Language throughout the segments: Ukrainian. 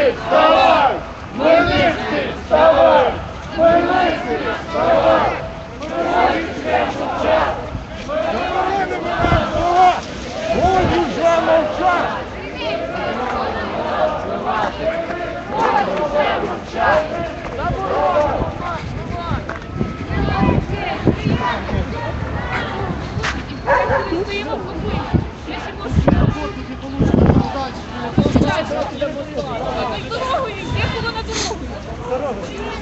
Хмельницький, вставай! Хмельницький, вставай! Хмельницький, вставай! Хмельницький, мовчать! Годі вже мовчать! Годі вже мовчать! Заборону! Ми стоїмо в Ми ще можемо...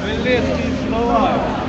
Хмельницький Словак!